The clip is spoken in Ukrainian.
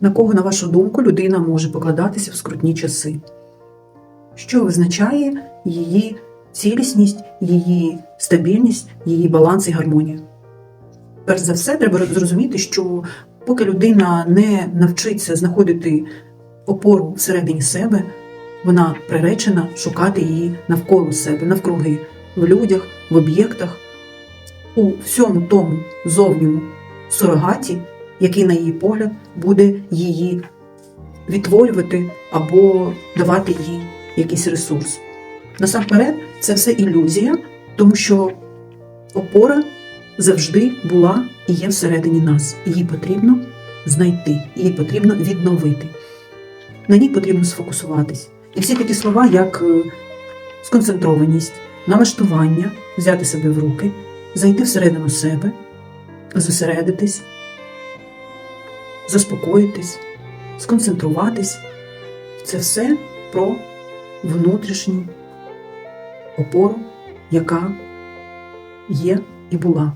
На кого, на вашу думку, людина може покладатися в скрутні часи? Що визначає її цілісність, її стабільність, її баланс і гармонію? Перш за все, треба зрозуміти, що поки людина не навчиться знаходити опору всередині себе, вона приречена шукати її навколо себе, навкруги, в людях, в об'єктах, у всьому тому зовньому сурогаті, який, на її погляд, буде її відтворювати або давати їй якийсь ресурс. Насамперед, це все ілюзія, тому що опора завжди була і є всередині нас. Її потрібно знайти, її потрібно відновити. На ній потрібно сфокусуватись. І всі такі слова, як е, сконцентрованість, налаштування, взяти себе в руки, зайти всередину себе, зосередитись, заспокоїтись, сконцентруватись. Це все про внутрішню опору, яка є і була.